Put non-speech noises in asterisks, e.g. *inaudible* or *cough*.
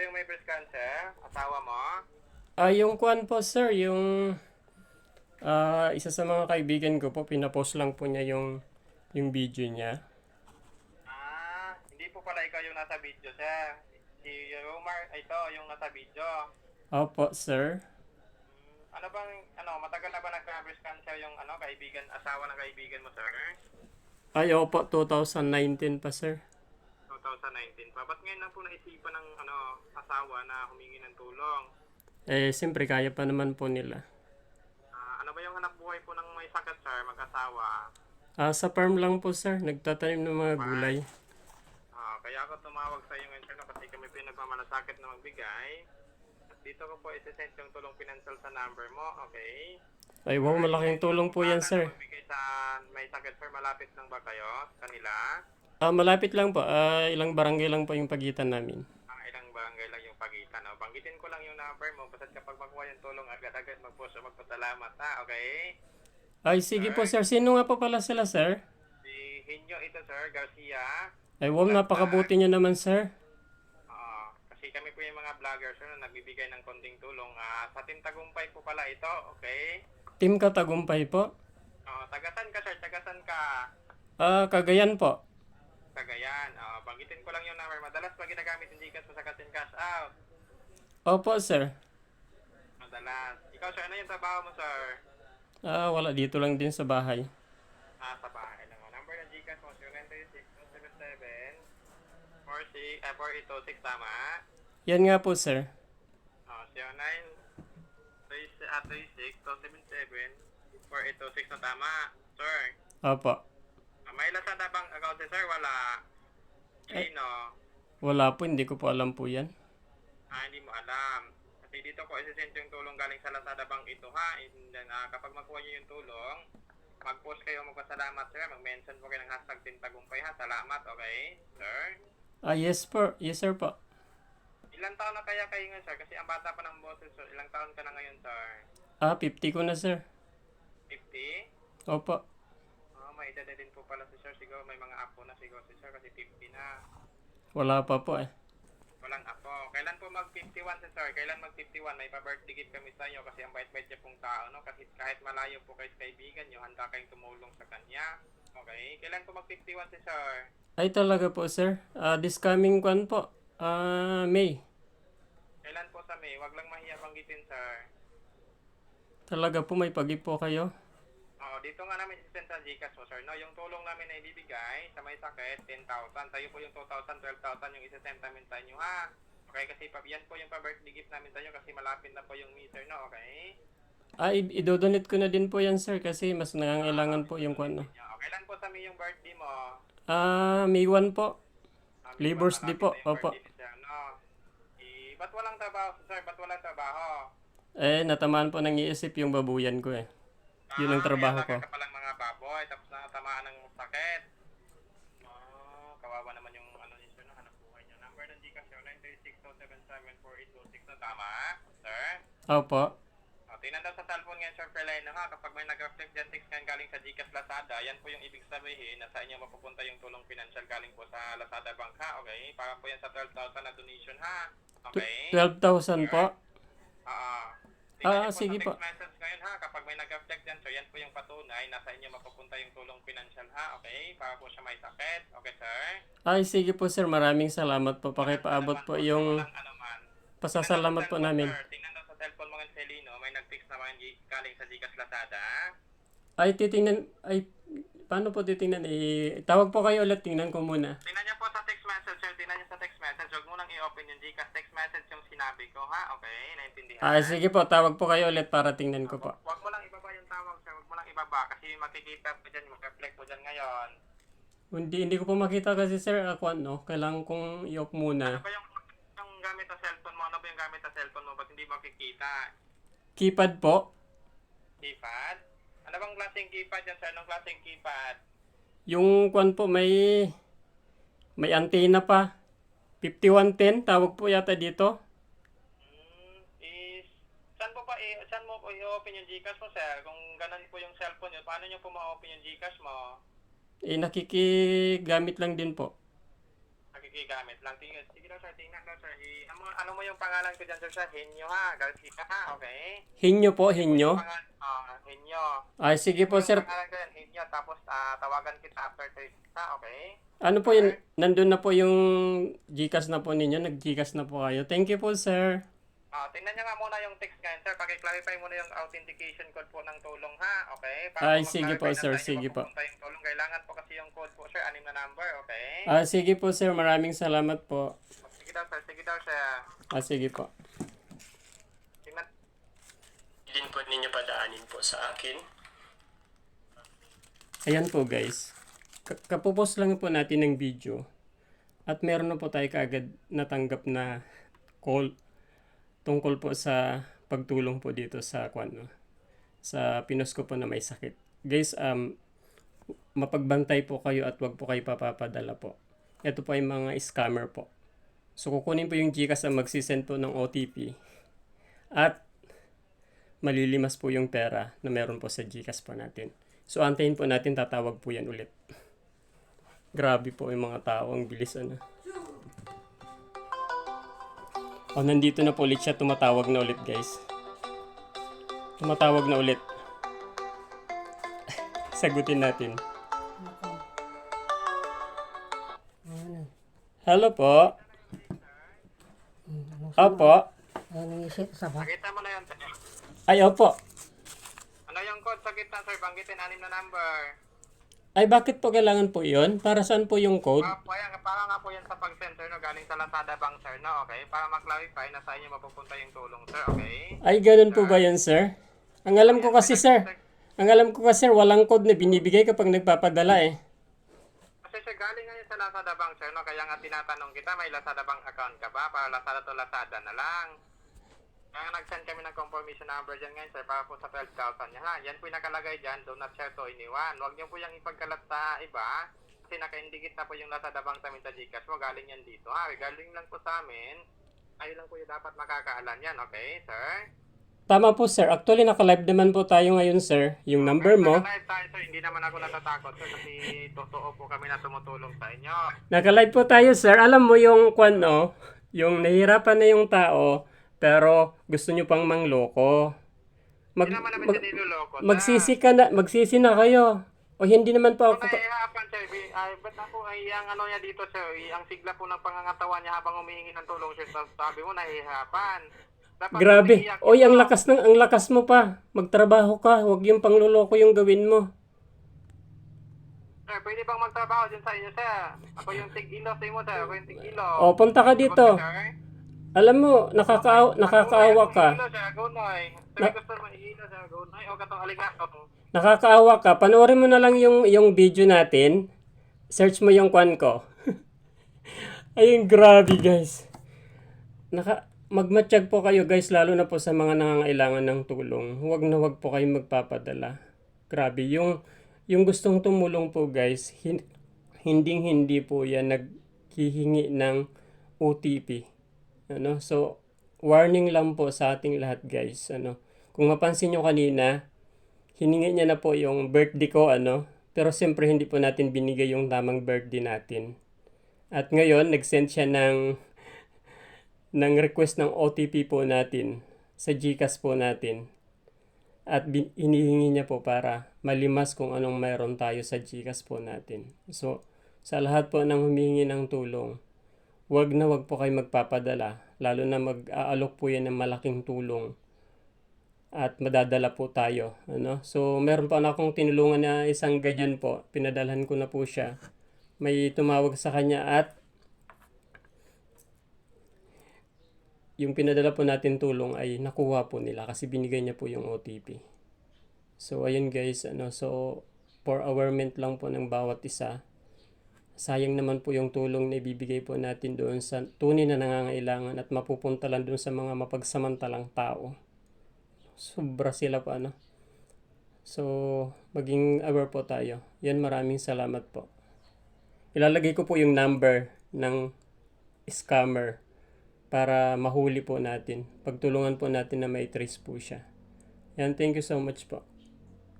ba yung may breast cancer? Asawa mo? Ah, yung kwan po, sir, yung ah isa sa mga kaibigan ko po, pinapost lang po niya yung yung video niya. Ah, hindi po pala ikaw yung nasa video, sir. Si Romar, ito, yung nasa video. Opo, sir. Hmm, Ano bang, ano, matagal na ba nagka-breast cancer yung ano, kaibigan, asawa ng kaibigan mo, sir? Ay, opo, 2019 pa, sir. 2019 pa. Ba't ngayon lang po naisipan ng ano, asawa na humingi ng tulong? Eh, siyempre, kaya pa naman po nila. Ah, ano ba yung hanap buhay po ng may sakit, sir, mag-asawa? Ah, sa farm lang po, sir. Nagtatanim ng mga gulay. Ah, kaya ako tumawag sa iyo ngayon, sir, kasi kami pinagmamalasakit na magbigay. At dito ko po isesend yung tulong financial sa number mo, okay? Ay, wow, malaking tulong po yan, sir. Magbigay sa may sakit, sir, malapit lang ba kayo sa kanila? Ah, malapit lang po. Ah, ilang barangay lang po yung pagitan namin. Ang ilang barangay lang yung pagitan. O, banggitin ko lang yung number mo. Basta kapag makuha yung tulong, agad-agad mag-post o magpasalamat, ha? Okay? Ay, sige po, sir. Sino nga po pala sila, sir? Si Hinyo ito, sir, Garcia. Ay, wow, napakabuti niyo naman, sir. Ah, kasi kami po yung mga vloggers, sir, na nagbibigay ng konting tulong. Ah, sa Tintagumpay po pala ito, okay? Team Katagumpay po. Ah, tagasan ka, sir, tagasan ka. Ah, Cagayan po. Cagayan. Ah, banggitin ko lang yung number. Madalas pa ginagamit yung Gcash mo sa Kasin Cash Out. Opo, sir. Madalas. Ikaw, sir, ano yung trabaho mo, sir? Ah, wala dito lang din sa bahay. Ah, sa bahay lang. Ang number ng Gcash mo, 0936-277 46, eh, 4826, tama? Yan nga po, sir. Ah, 0936-277 4826 na tama, sir. Opo. May Lazada bang account si sir? Wala. Sino? Wala po, hindi ko po alam po yan. Ah, hindi mo alam. Kasi dito ko isisend yung tulong galing sa Lazada Bank ito ha. And then, ah, kapag makuha niyo yung tulong, mag-post kayo magpasalamat sir. Mag-mention po kayo ng hashtag Tintagumpay ha. Salamat, okay? Sir? Ah, yes po. Yes, sir po. Ilang taon na kaya kayo ngayon sir? Kasi ang bata pa ng boses sir. Ilang taon ka na ngayon sir? Ah, 50 ko na, sir. 50? Opo. May edad na din po pala si sir. Siguro may mga apo na siguro si sir kasi 50 na. Wala pa po eh. Walang apo. Kailan po mag-51 si sir? Kailan mag-51? May pa-birthday gift kami sa inyo kasi ang bait-bait niya pong tao, no? Kasi kahit malayo po kayo sa kaibigan niyo, handa kayong tumulong sa kanya. Okay? Kailan po mag-51 si sir? Ay, talaga po, sir. Ah, this coming kwan po. Ah, May. Kailan po sa May? Wag lang mahiya banggitin, sir. Talaga po, may pagi po kayo. Oh, dito nga namin isisend sa Gcash mo, sir. No, yung tulong namin na ibibigay sa may sakit, 10,000. Tayo po yung 2,000, 12,000 yung isisend namin sa inyo, ha? Okay, kasi pa, yan po yung pa-birthday gift namin sa inyo kasi malapit na po yung meter, no? Okay? Ah, i- idodonate ko na din po yan, sir, kasi mas nangangailangan po yung kwan. no. Yeah, Kailan po sa May yung birthday mo? Ah, May 1 po. Ah, Labor's malapit Day po, na yung opo. birthday ni sir, no? Eh, ba't walang trabaho, sir? Ba't walang trabaho? Eh, natamaan po ng iisip yung babuyan ko eh. Yun ang Ah, trabaho ko. ka palang mga baboy, tapos nakatamaan ng sakit. Oh, kawawa naman yung ano niyo, no? hanap buhay niyo. Number ng Gcash, 0936-277-4826 na tama, sir? Opo. O, tingnan daw sa cellphone ngayon, Sir Peleno, ha? Kapag may nag-reflect dyan text ngayon galing sa Gcash Lazada, yan po yung ibig sabihin na sa inyo mapupunta yung tulong financial galing po sa Lazada Bank, ha? Okay? Para po yan sa 12,000 na donation, ha? Okay? 12,000 po. Oo. Ah, Tingnan niyo sige po. sa text message ngayon, ha? Kapag may nag-reflect dyan, so yan po yung patunay na sa inyo mapupunta yung tulong financial, ha? Okay? Para po siya may sakit. Okay, sir? Ay, sige po, sir. Maraming salamat po. Pakipaabot po yung Walang pasasalamat po namin. Sir, tingnan daw sa cellphone mo ngayon, Celino, may nag-text naman gi- galing sa Gcash Lazada. Ay, titingnan. Ay, paano po titingnan? Eh, tawag po kayo ulit. Tingnan ko muna. Tingnan niyo po sa text sir. Niyo sa text message. Huwag mo nang i-open yung Gcash text message yung sinabi ko, ha? Okay? Naintindihan? Ah, sige po. Tawag po kayo ulit para tingnan ko po. Huwag mo lang ibaba yung tawag, sir. Huwag mo lang ibaba kasi makikita po dyan, mag-reflect po dyan ngayon. Hindi, hindi ko po makita kasi, sir. Ako ano, kailangan kong i-off Ano muna. ba yung, yung gamit sa cellphone mo? Ano ba yung gamit sa cellphone mo? Ba't hindi makikita? Keypad po. Keypad? Ano bang klaseng keypad yan, sir? Anong klaseng keypad? Yung kwan po, may may antena pa. 5110, tawag po yata dito. Hmm, is, saan po pa, i- saan mo i-open yung Gcash mo, sir? Kung ganun po yung cellphone nyo, paano nyo po ma-open yung Gcash mo? Eh, nakikigamit lang din po. Gigamit lang. Tingnan, sige daw sir, tingnan daw sir. I, ano, ano mo yung pangalan ko dyan sir sa Henyo ha? Garcia ha? Okay? Hinyo po, hinyo. Ah, Henyo. Ay, sige po, sir. Pangalan ko yan, Henyo. Tapos ah, tawagan kita after 3 ha? Okay? Ano po yun? Nandun na po yung Gcash na po ninyo. Nag-Gcash na po kayo. Thank you po, sir. Ah, tingnan niyo nga muna yung text ngayon, sir. Paki-clarify muna yung authentication code po ng tulong, ha? Okay? Ay, po sige po, sir. tayo Sige po. yung tulong. Kailangan po kasi yung code po, sir. Anim na number, okay? Ah, sige po, sir. Maraming salamat po. Sige daw, sir. Sige daw, sir. Ah, sige po. Tingnan. din po ninyo padaanin po sa akin. Ayan po guys. Ka- Kapupos lang po natin ng video. At meron na po tayo kaagad natanggap na call tungkol po sa pagtulong po dito sa kwano sa pinos ko po na may sakit. Guys, um, mapagbantay po kayo at wag po kayo papapadala po. Ito po ay mga scammer po. So kukunin po yung Gcash ang magsisend po ng OTP. At malilimas po yung pera na meron po sa Gcash po natin. So, antayin po natin, tatawag po yan ulit. Grabe po yung mga tao, ang bilis ano. Oh, nandito na po ulit siya, tumatawag na ulit guys. Tumatawag na ulit. *laughs* Sagutin natin. Hello po. Opo. Ano? Nakita mo na yun, sir. Ay, opo. Ano yung code sa gitna, sir? Banggitin anim na number. Ay, bakit po kailangan po yon? Para saan po yung code? Ah, po yan. Para nga po yan sa pag-send, sir, no? Galing sa Lazada Bank, sir, no? Okay? Para ma-clarify na sa inyo mapupunta yung tulong, sir, okay? Ay, ganun po ba yan, sir? Ang alam ko kasi, sir, ang alam ko kasi, sir, walang code na binibigay kapag nagpapadala eh. Kasi sir, galing nga yun sa Lazada Bank, sir, no? Kaya nga tinatanong kita, may Lazada Bank account ka ba? Para Lazada to Lazada na lang. Kaya nag-send kami ng confirmation number dyan ngayon, sir, para po sa 12,000 niya, ha? Yan po yung nakalagay dyan, do not share to anyone. Huwag niyo po yung ipagkalat sa iba, kasi naka-indicate na po yung Lazada Bank sa amin sa Gcash mo, galing yan dito, ha? Galing lang po sa amin, ayun lang po yung dapat makakaalam yan, okay, sir? Tama po, sir. Actually, naka-live naman po tayo ngayon, sir. Yung number mo. Naka-live tayo, sir, hindi naman ako natatakot, sir, kasi totoo po kami na tumutulong sa inyo. Naka-live po tayo, sir. Alam mo yung kwan, no? Yung nahihirapan na yung tao, pero gusto nyo pang mangloko. Mag, Hindi naman namin mag, niloloko, magsisi ka na, magsisi na kayo. O hindi naman po ako... Kung nahihirapan, sir, ay, ba't ako ay ang ano niya dito, sir, ay, ang sigla po ng pangangatawan niya habang humihingi ng tulong, sir, sa- sabi mo, nahihirapan. Dapat Grabe. Oy, ang lakas ng ang lakas mo pa. Magtrabaho ka. Huwag yung pangluloko yung gawin mo. Sir, pwede bang magtrabaho dyan sa inyo, sir? Ako yung tig-ilo sa inyo, sir. Ako yung tig-ilo. O, punta ka dito. Sir? Alam mo, nakakaawa, nakakaawa ka. O katong aligato. Nakakaawa ka. Panoorin mo na lang yung, yung video natin. Search mo yung kwan ko. *laughs* Ayun, grabe guys. Naka, magmatsyag po kayo guys, lalo na po sa mga nangangailangan ng tulong. Huwag na huwag po kayo magpapadala. Grabe, yung, yung gustong tumulong po guys, hin, hindi hindi po yan naghihingi ng OTP. Ano? So, warning lang po sa ating lahat guys. Ano? Kung mapansin nyo kanina, hiningi niya na po yung birthday ko, ano. Pero siyempre hindi po natin binigay yung tamang birthday natin. At ngayon, nag-send siya ng *laughs* ng request ng OTP po natin sa GCash po natin. At bin- hinihingi niya po para malimas kung anong mayroon tayo sa GCash po natin. So, sa lahat po ng humihingi ng tulong, wag na wag po kayo magpapadala. Lalo na mag-aalok po yan ng malaking tulong at madadala po tayo. Ano? So, meron pa na akong tinulungan na isang ganyan po. Pinadalhan ko na po siya. May tumawag sa kanya at yung pinadala po natin tulong ay nakuha po nila kasi binigay niya po yung OTP. So, ayun guys. Ano, so, for awareness lang po ng bawat isa. Sayang naman po yung tulong na ibibigay po natin doon sa tunay na nangangailangan at mapupunta lang doon sa mga mapagsamantalang tao sobra sila pa ano. So, maging aware po tayo. Yan, maraming salamat po. Ilalagay ko po yung number ng scammer para mahuli po natin. Pagtulungan po natin na may trace po siya. Yan, thank you so much po.